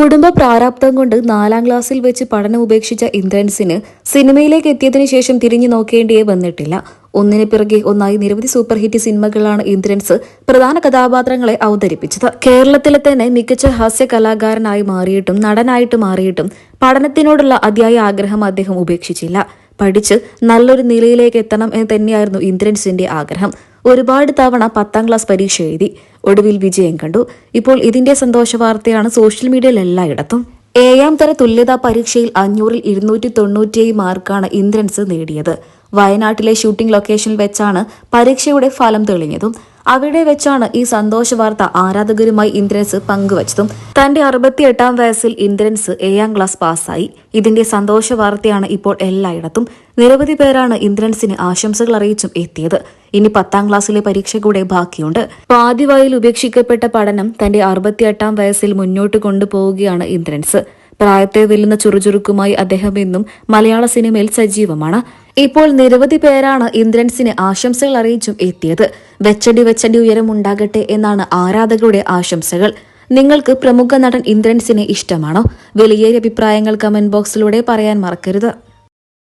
കുടുംബ പ്രാരാബ്ദം കൊണ്ട് നാലാം ക്ലാസ്സിൽ വെച്ച് പഠനം ഉപേക്ഷിച്ച ഇന്ദ്രൻസിന് സിനിമയിലേക്ക് എത്തിയതിനു ശേഷം തിരിഞ്ഞു നോക്കേണ്ടിയേ വന്നിട്ടില്ല. ഒന്നിനു പിറകെ ഒന്നായി നിരവധി സൂപ്പർ ഹിറ്റ് സിനിമകളാണ് ഇന്ദ്രൻസ് പ്രധാന കഥാപാത്രങ്ങളെ അവതരിപ്പിച്ചത്. കേരളത്തിലെ തന്നെ മികച്ച ഹാസ്യ കലാകാരനായി മാറിയിട്ടും നടനായിട്ട് മാറിയിട്ടും പഠനത്തിനോടുള്ള അതിയായ ആഗ്രഹം അദ്ദേഹം ഉപേക്ഷിച്ചില്ല. പഠിച്ച് നല്ലൊരു നിലയിലേക്ക് എത്തണം എന്ന് തന്നെയായിരുന്നു ഇന്ദ്രൻസിന്റെ ആഗ്രഹം. ഒരുപാട് തവണ പത്താം ക്ലാസ് പരീക്ഷ എഴുതി ഒടുവിൽ വിജയം കണ്ടു. ഇപ്പോൾ ഇതിന്റെ സന്തോഷ വാർത്തയാണ് സോഷ്യൽ മീഡിയയിൽ എല്ലായിടത്തും. ഏഴാം തര തുല്യതാ പരീക്ഷയിൽ അഞ്ഞൂറിൽ ഇരുന്നൂറ്റി തൊണ്ണൂറ്റിയേഴ് മാർക്കാണ് ഇന്ദ്രൻസ് നേടിയത്. വയനാട്ടിലെ ഷൂട്ടിംഗ് ലൊക്കേഷനിൽ വെച്ചാണ് പരീക്ഷയുടെ ഫലം തെളിഞ്ഞതും. അവിടെ വെച്ചാണ് ഈ സന്തോഷ വാർത്ത ആരാധകരുമായി ഇന്ദ്രൻസ് പങ്കുവച്ചതും. തന്റെ അറുപത്തിയെട്ടാം വയസ്സിൽ ഇന്ദ്രൻസ് ഏഴാം ക്ലാസ് പാസ്സായി. ഇതിന്റെ സന്തോഷ വാർത്തയാണ് ഇപ്പോൾ എല്ലായിടത്തും. നിരവധി പേരാണ് ഇന്ദ്രൻസിന് ആശംസകൾ അറിയിച്ചും എത്തിയത്. ഇനി പത്താം ക്ലാസ്സിലെ പരീക്ഷ കൂടെ ബാക്കിയുണ്ട്. പാതിവായിൽ ഉപേക്ഷിക്കപ്പെട്ട പഠനം തന്റെ അറുപത്തിയെട്ടാം വയസ്സിൽ മുന്നോട്ട് കൊണ്ടുപോവുകയാണ് ഇന്ദ്രൻസ്. പ്രായത്തെ വെല്ലുന്ന ചുറുചുറുക്കുമായി അദ്ദേഹം ഇന്നും മലയാള സിനിമയിൽ സജീവമാണ്. ഇപ്പോൾ നിരവധി പേരാണ് ഇന്ദ്രൻസിന് ആശംസകൾ അറിയിച്ചും എത്തിയത്. വെച്ചടി വെച്ചടി ഉയരം ഉണ്ടാകട്ടെ എന്നാണ് ആരാധകരുടെ ആശംസകൾ. നിങ്ങൾക്ക് പ്രമുഖ നടൻ ഇന്ദ്രൻസിനെ ഇഷ്ടമാണോ? വിലയേറിയ അഭിപ്രായങ്ങൾ കമന്റ് ബോക്സിലൂടെ പറയാൻ മറക്കരുത്.